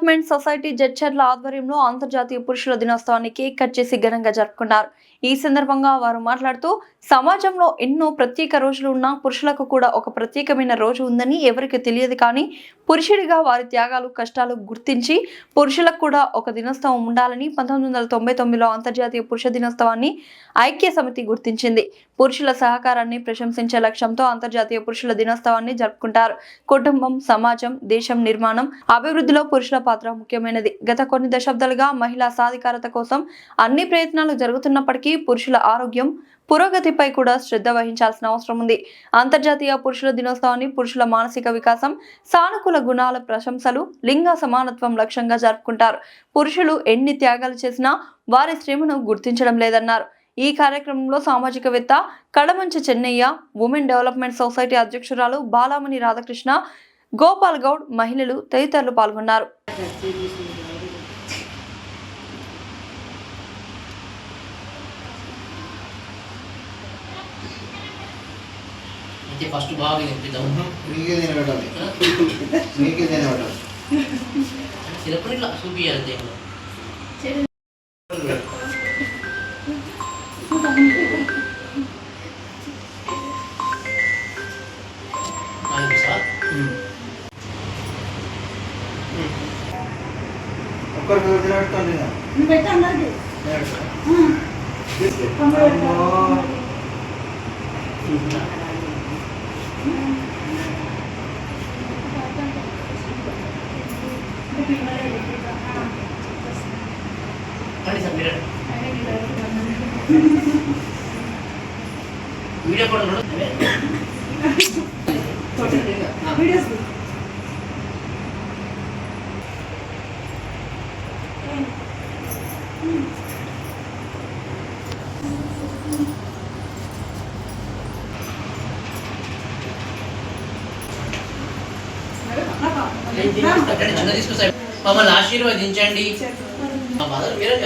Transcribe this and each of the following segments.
Development society Jadcherla ఆధ్వర్యంలో అంతర్జాతీయ పురుషుల దినోత్సవాన్ని కేక్ కట్ చేసి ఘనంగా జరుపుకున్నారు. ఈ సందర్భంగా వారు మాట్లాడుతూ సమాజంలో ఎన్నో ప్రత్యేక రోజులు ఉన్నా పురుషులకు కూడా ఒక ప్రత్యేకమైన రోజు ఉందని ఎవరికి తెలియదు కానీ పురుషుడిగా వారి త్యాగాలు కష్టాలు గుర్తించి పురుషులకు కూడా ఒక దినోత్సవం ఉండాలని పంతొమ్మిది వందల తొంభై తొమ్మిదిలో అంతర్జాతీయ పురుష దినోత్సవాన్ని ఐక్య సమితి గుర్తించింది. పురుషుల సహకారాన్ని ప్రశంసించే లక్ష్యంతో అంతర్జాతీయ పురుషుల దినోత్సవాన్ని జరుపుకుంటారు. కుటుంబం సమాజం దేశం నిర్మాణం అభివృద్ధిలో పురుషుల పాత్ర ముఖ్యమైనది. గత కొన్ని దశాబ్దాలుగా మహిళా సాధికారత కోసం అన్ని ప్రయత్నాలు జరుగుతున్నప్పటికీ పురుషుల ఆరోగ్యం పురోగతిపై కూడా శ్రద్ధ వహించాల్సిన అవసరం ఉంది. అంతర్జాతీయ పురుషుల దినోత్సవాన్ని పురుషుల మానసిక వికాసం సానుకూల గుణాల ప్రశంసలు లింగ సమానత్వం లక్ష్యంగా జరుపుకుంటారు. పురుషులు ఎన్ని త్యాగాలు చేసినా వారి శ్రమను గుర్తించడం లేదన్నారు. ఈ కార్యక్రమంలో సామాజికవేత్త Kadamanchi Chennaiah women development society అధ్యక్షురాలు బాలామణి రాధాకృష్ణ గోపాల్ గౌడ్ మహిళలు తదితరులు పాల్గొన్నారు. ఫస్ట్ బాగా తినిపిద్దాం నీకే తినబెట్టాలి నీకే తినబెట్టాలి చిన్నప్పుడు ఇట్లా చూపియాలి దేవుడు. ఒక్కరికి తినబెట్టాలి ఇక. పెట్టి అందరికి తినబెట్టాలి. అమ్మో. కానీ సార్ మీరు వీడియో కూడా వీడియోస్ మమ్మల్ని ఆశీర్వదించండి మా మదర్ మీరే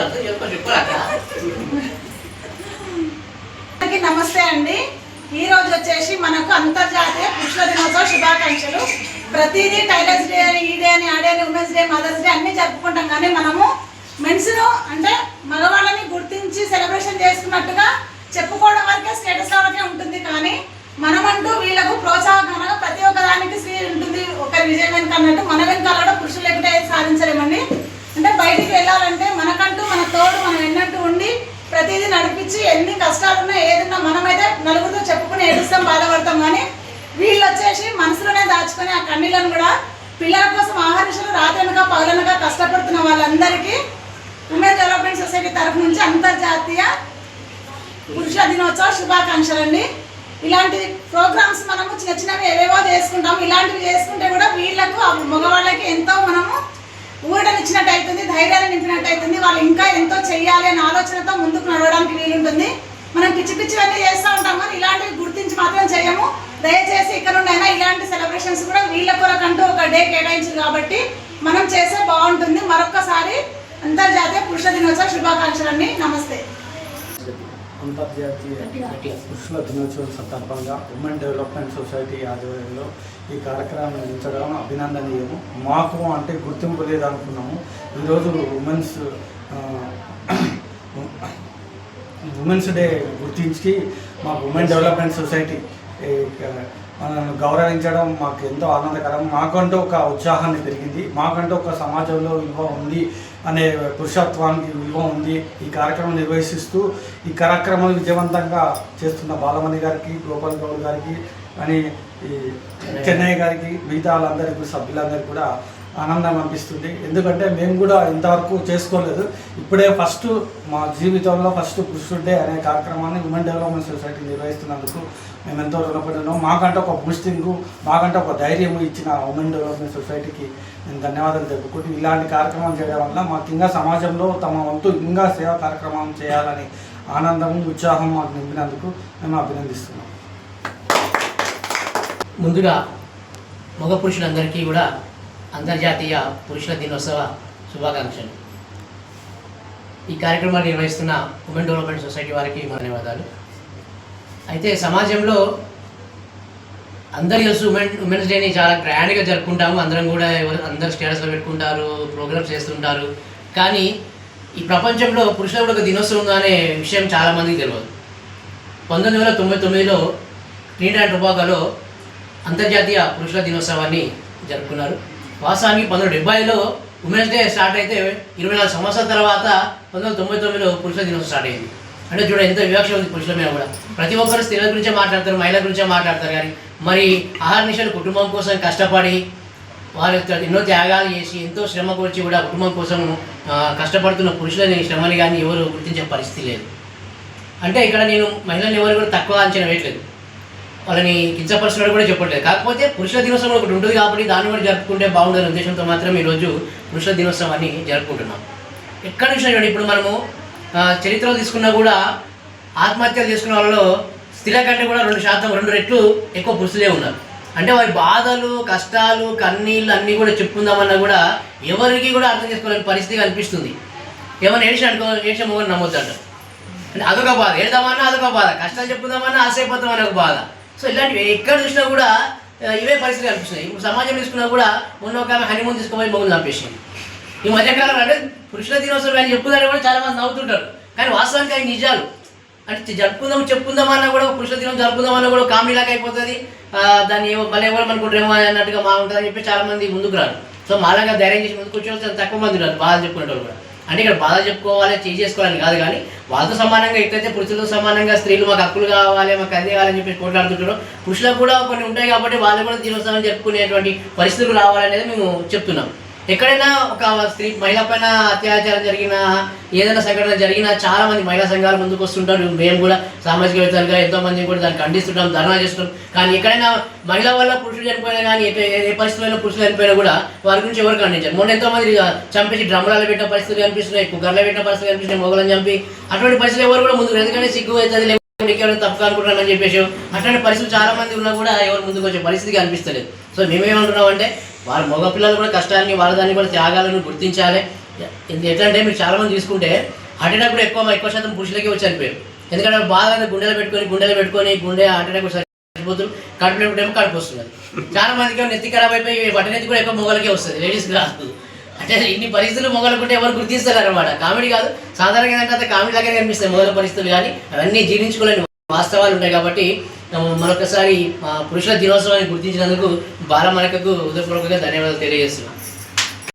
నమస్తే అండి ఈ రోజు వచ్చేసి మనకు అంతర్జాతీయ పురుషుల దినోత్సవ శుభాకాంక్షలు. ప్రతిదీ టైలర్స్ డే అని ఈ డే అని ఆ డే అని ఉమెన్స్ డే మదర్స్ డే అన్ని జరుపుకుంటాం. కానీ మనము మెన్స్ను అంటే మగవాళ్ళని గుర్తించి సెలబ్రేషన్ చేసుకున్నట్టుగా చెప్పుకోవడం వరకే స్టేటస్ వరకే ఉంటుంది. కానీ మనమంటూ వీళ్ళకు ప్రోత్సాహకరంగా ప్రతి ఒక్క దానికి స్త్రీ ఉంటుంది. ఒకరి విజయం వెనుక అన్నట్టు మన వెనకాల కూడా పురుషులు లేకుంటే సాధించలేమండి. అంటే బయటికి వెళ్ళాలంటే మనకంటూ మన తోడు మనం ఎన్నట్టు ఉండి ప్రతిదీ నడిపించి ఎన్ని కష్టాలున్నా ఏదున్నా మనమైతే కన్నీళ్ళను కూడా పిల్లల కోసం ఆహరించిన రాత్రనక పగలనక కష్టపడుతున్న వాళ్ళందరికీ ఉమెన్ డెవలప్మెంట్ సొసైటీ తరఫు నుంచి అంతర్జాతీయ పురుష దినోత్సవ శుభాకాంక్షలండి. ఇలాంటి ప్రోగ్రామ్స్ మనము చిన్న చిన్నవి ఏవేవో చేసుకుంటాం. ఇలాంటివి చేసుకుంటే కూడా వీళ్ళకు మగవాళ్ళకి ఎంతో మనము ఊరటనిచ్చినట్టు అవుతుంది ధైర్యాన్ని నింపినట్టు అవుతుంది వాళ్ళు ఇంకా ఎంతో చేయాలి అనే ఆలోచనతో ముందుకు నడవడానికి వీలుంటుంది. మనం పిచ్చి పిచ్చివన్నీ చేస్తూ ఉంటాం కానీ ఇలాంటివి గుర్తించి మాత్రం చేయము. దయచేసి ఇక్కడ నుండి అయినా ఇలాంటి సెలబ్రేషన్స్ కూడా వీళ్ళ కొరకంటూ ఒక డే కేటాయించింది కాబట్టి మనం చేస్తే బాగుంటుంది. మరొకసారి అంతర్జాతీయ పురుష దినోత్సవ శుభాకాంక్షలన్నీ. నమస్తే. అంతర్జాతీయ పురుషుల దినోత్సవం సందర్భంగా ఉమెన్ డెవలప్మెంట్ సొసైటీ ఆధ్వర్యంలో ఈ కార్యక్రమం నిర్మించడం అభినందనీయము. మాకు అంటే గుర్తింపు లేదనుకున్నాము. ఈరోజు ఉమెన్స్ ఉమెన్స్ డే గుర్తించి మాకు ఉమెన్ డెవలప్మెంట్ సొసైటీ మనల్ని గౌరవించడం మాకు ఎంతో ఆనందకరం. మాకంటూ ఒక ఉత్సాహాన్ని పెరిగింది. మాకంటూ ఒక సమాజంలో విలువ ఉంది అనే పురుషత్వానికి విలువ ఉంది. ఈ కార్యక్రమం నిర్వహిస్తూ ఈ కార్యక్రమం విజయవంతంగా చేస్తున్న బాలమణి గారికి గోపాల్ గౌడ్ గారికి అని ఈ చెన్నై గారికి మిగతా వాళ్ళందరికీ సభ్యులందరికీ కూడా ఆనందం అనిపిస్తుంది. ఎందుకంటే మేము కూడా ఇంతవరకు చేసుకోలేదు. ఇప్పుడే ఫస్ట్ మా జీవితంలో ఫస్ట్ పురుషుడ్ డే అనే కార్యక్రమాన్ని ఉమెన్ డెవలప్మెంట్ సొసైటీ నిర్వహిస్తున్నందుకు మేము ఎంతో రుణపడినాం. మాకంటే ఒక బూస్టింగ్ మాకంటే ఒక ధైర్యం ఇచ్చిన ఉమెన్ డెవలప్మెంట్ సొసైటీకి నేను ధన్యవాదాలు తెలుపుకుంటూ ఇలాంటి కార్యక్రమం చేయడం వల్ల మాకు ఇంకా సమాజంలో తమ వంతు ఇంకా సేవా కార్యక్రమం చేయాలని ఆనందం ఉత్సాహం మాకు నింపినందుకు మేము అభినందిస్తున్నాం. ముందుగా మగ పురుషులందరికీ కూడా అంతర్జాతీయ పురుషుల దినోత్సవ శుభాకాంక్షలు. ఈ కార్యక్రమాన్ని నిర్వహిస్తున్న ఉమెన్ డెవలప్మెంట్ సొసైటీ వారికి ధన్యవాదాలు. అయితే సమాజంలో అందరు తెలుసు ఉమెన్ ఉమెన్స్ డేని చాలా గ్రాండ్గా జరుపుకుంటాము. అందరం కూడా అందరూ అందరు స్టేటస్లో పెట్టుకుంటారు ప్రోగ్రామ్స్ చేస్తుంటారు. కానీ ఈ ప్రపంచంలో పురుషుల కూడా ఒక దినోత్సవం అనే విషయం చాలా మందికి తెలియదు పంతొమ్మిది వందల తొంభై తొమ్మిదిలో ట్రీడాండ్ టొబాకోలో అంతర్జాతీయ పురుషుల దినోత్సవాన్ని జరుపుకున్నారు. వాస్తవానికి పంతొమ్మిది డెబ్బైలో ఉమెన్స్ డే స్టార్ట్ అయితే ఇరవై నాలుగు సంవత్సరాల తర్వాత పంతొమ్మిది తొంభై తొమ్మిదిలో పురుషుల దినోత్సవం స్టార్ట్ అయింది. అంటే చూడ ఎంత వివక్ష ఉంది పురుషుల మీద కూడా. ప్రతి ఒక్కరు స్త్రీల గురించే మాట్లాడతారు మహిళల గురించే మాట్లాడతారు కానీ మరి ఆహార నిషాలు కుటుంబం కోసం కష్టపడి వారు ఎన్నో త్యాగాలు చేసి ఎంతో శ్రమ కూర్చి కూడా కుటుంబం కోసం కష్టపడుతున్న పురుషులని శ్రమని కానీ ఎవరు గుర్తించే పరిస్థితి లేదు. అంటే ఇక్కడ నేను మహిళలు ఎవరు కూడా తక్కువ అంచనా వేయట్లేదు. వాళ్ళని కించపరుస్తున్నట్టు కూడా చెప్పట్లేదు. కాకపోతే పురుషుల దినోత్సవం ఒకటి ఉంటుంది కాబట్టి దాన్ని కూడా జరుపుకుంటే బాగుండని ఉద్దేశంతో మాత్రం ఈరోజు పురుషుల దినోత్సవాన్ని జరుపుకుంటున్నాం. ఎక్కడ చూసినా ఇప్పుడు మనము చరిత్రలో తీసుకున్నా కూడా ఆత్మహత్యలు చేసుకున్న వాళ్ళలో స్త్రీల కంటే కూడా రెండు శాతం రెండు రెట్లు ఎక్కువ పురుషులే ఉన్నారు. అంటే వారి బాధలు కష్టాలు కన్నీళ్ళు అన్నీ కూడా చెప్పుకుందామన్నా కూడా ఎవరికి కూడా అర్థం చేసుకోలేని పరిస్థితి కనిపిస్తుంది. ఏమైనా ఏడిచి అనుకో ఏడిచే మొగని నమ్మొద్దు అంటే అదొక బాధ. ఏడదామన్నా అదొక బాధ. కష్టాలు చెప్పుదామన్నా ఆశైపోతామని ఒక బాధ. సో ఇలాంటివి ఎక్కడ చూసినా కూడా ఇవే పరిస్థితులు కనిపిస్తున్నాయి. ఇప్పుడు సమాజం తీసుకున్నా కూడా మొన్న ఒక ఆమె హనీమూన్ తీసుకుపోయి మమ్మల్ని చంపేసింది ఈ మధ్యకాలంలో అంటే పురుషుల దినోత్సవం అని చెప్పుదాన్ని కూడా చాలా మంది నవ్వుతుంటారు. కానీ వాస్తవానికి అవి నిజాలు. అంటే జరుపుకుందాం చెప్పుకుందామన్నా కూడా పురుషుల దినం జరుపుకుందామన్నా కూడా కామెడీ లాగా అయిపోతుంది. దాన్ని ఏమో మళ్ళీ ఎవరు అనుకుంటారేమో అన్నట్టుగా మా ఉంటుందని చెప్పి చాలా మంది ముందుకు రారు. సో మాలాగా ధైర్యం చేసి ముందుకు వచ్చే తక్కువ మంది రారు బాగా చెప్పుకునేటోళ్ళు కూడా. అంటే ఇక్కడ బాధ చెప్పుకోవాలి చేసేసుకోవాలని చేసుకోవాలని కాదు కానీ వాళ్ళతో సమానంగా ఎట్లయితే పురుషులతో సమానంగా స్త్రీలు మాకు హక్కులు కావాలి మాకు అదే కావాలని చెప్పి కొట్లాడుతుంటారు పురుషులకు కూడా కొన్ని ఉంటాయి కాబట్టి వాళ్ళు కూడా దినోత్సవం జరుపుకునేటువంటి పరిస్థితులు రావాలనేది మేము చెప్తున్నాం. ఎక్కడైనా ఒక స్త్రీ మహిళ పైన అత్యాచారం జరిగినా ఏదైనా సంఘటన జరిగినా చాలా మంది మహిళా సంఘాలు ముందుకు వస్తుంటారు. మేము కూడా సామాజికవేత్తలుగా ఎంతో మంది కూడా దాన్ని ఖండిస్తుంటాం ధర్నా చేస్తుంటాం. కానీ ఎక్కడైనా మహిళ వల్ల పురుషులు చనిపోయినా కానీ ఏ పరిస్థితుల్లో పురుషులు చనిపోయినా కూడా వారి గురించి ఎవరు ఖండించారు. మొన్న ఎంతో మంది చంపేసి డ్రమ్ములలో పెట్టిన పరిస్థితులు కనిపిస్తున్నాయి కుక్కర్లో పెట్టిన పరిస్థితులు కనిపిస్తున్నాయి మొగలని చంపి అటువంటి పరిస్థితులు ఎవరు కూడా ముందుకు ఎందుకంటే సిగ్గు అవుతుంది లేకపోతే తప్పు అనుకుంటున్నారని చెప్పేసి అట్లాంటి పరిస్థితులు చాలా మంది ఉన్నా కూడా ఎవరు ముందుకు వచ్చే పరిస్థితి కనిపిస్తలేదు. సో మేమేమంటున్నాం అంటే వాళ్ళ మగపిల్లలు కూడా కష్టాన్ని వాళ్ళ దాన్ని కూడా త్యాగాలను గుర్తించాలి. ఎట్లంటే ఎట్లా అంటే మీరు చాలా మంది తీసుకుంటే హార్ట్ అటాక్ కూడా ఎక్కువ ఎక్కువ శాతం పురుషులకే వచ్చి చనిపోయారు. ఎందుకంటే బాగా గుండెలు పెట్టుకొని గుండెలు పెట్టుకొని గుండె హార్ట్ అటాక్ వచ్చి చనిపోతున్నారు కడుపు నొప్పి కడుపు వస్తున్నది. చాలా మందికి నెత్తి ఖరాబ్ అయిపోయి బట్టనెత్తి కూడా ఎక్కువ మొగలకే వస్తుంది లేడీస్ కాదు అంటే ఇన్ని పరిస్థితులు మొగలకుంటే ఎవరు గుర్తిస్తారు అనమాట కామెడీ కాదు. సాధారణంగా ఏంటంటే కామెడీ లాగానే కనిపిస్తాయి మొగల పరిస్థితులు కానీ అవన్నీ జీర్ణించుకోలేని వాస్తవాలు ఉంటాయి కాబట్టి మరొకసారి పురుషుల దినోత్సవాన్ని గుర్తించినందుకు బాలమనకకు హృదయపూర్వకంగా ధన్యవాదాలు తెలియజేస్తున్నాను.